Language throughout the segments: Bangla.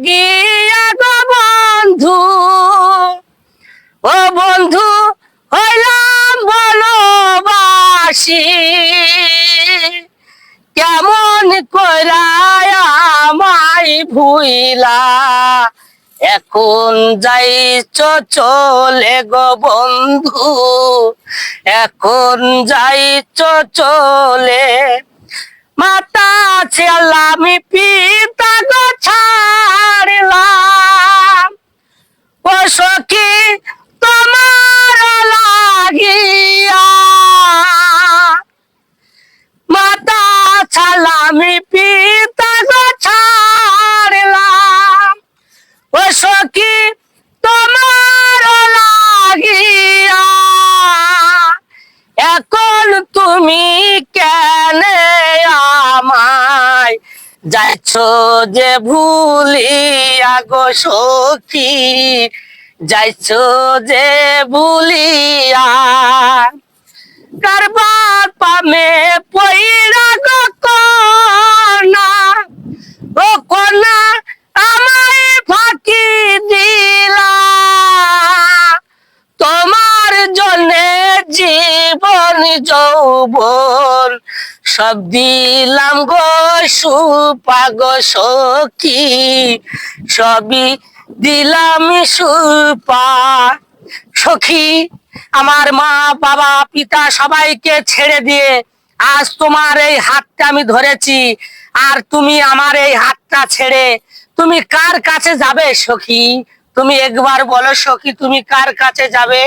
লাগিয়া গো বন্ধু। ও বন্ধু, হইলাম ভালোবাসি কেমন করায় ভুইলা। এখন যাইছ, চলে গো বন্ধু। এখন যাইছ, চলে। মাতা ছেলামি পিতা গো ছাড়লাম এখন তুমি কেন আমায়? যাচ্ছ যে ভুলিয়া গো সখী, যাইছো যে ভুলিয়া কারবার পামে পইরা যৌবন। সব দিলাম গো সুপা গো সখী। সবই দিলাম সুপা সখী। আমার মা, বাবা, পিতা সবাইকে ছেড়ে দিয়ে আজ তোমার এই হাতটা আমি ধরেছি। আর তুমি আমার এই হাতটা ছেড়ে তুমি কার কাছে যাবে সখী? তুমি একবার বলো সখী, তুমি কার কাছে যাবে?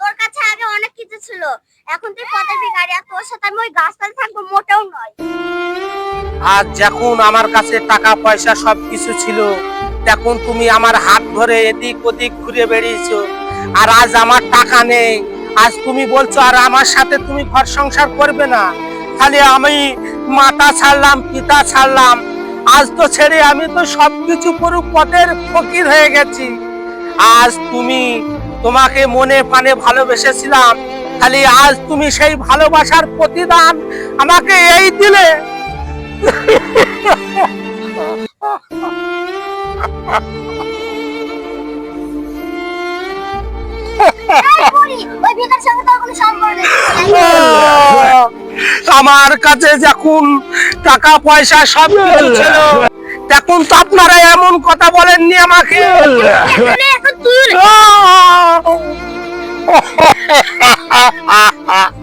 তোর কাছে আগে অনেক কিছু ছিল। এখন তুই পথের ভিখারি আর তোর সাথে আমি ওই গাছতলায় থাকব মোটেও নয়। আর যখন আমার কাছে টাকা, পয়সা সব কিছু ছিল, তখন তুমি আমার হাত ধরে এদিক ওদিক ঘুরে বেড়িয়েছো। আর আজ আমার টাকা নেই। আজ তুমি বলছো, আর আমার সাথে তুমি ঘর সংসার করবে না। খালি আমি মাতা ছাড়লাম, পিতা ছাড়লাম। আজ তো ছেড়ে আমি তো সবকিছু পুরো পথের ফকির হয়ে গেছি। আজ তুমি তোমাকে মনে প্রাণে ভালোবেসেছিলাম। খালি আজ তুমি সেই ভালোবাসার প্রতিদান আমাকে এই দিলে। আমার কাছে যখন টাকা পয়সা সব কিছু ছিল তখন তো আপনারা এমন কথা বলেননি আমাকে। এখানে এখন তুই আহ!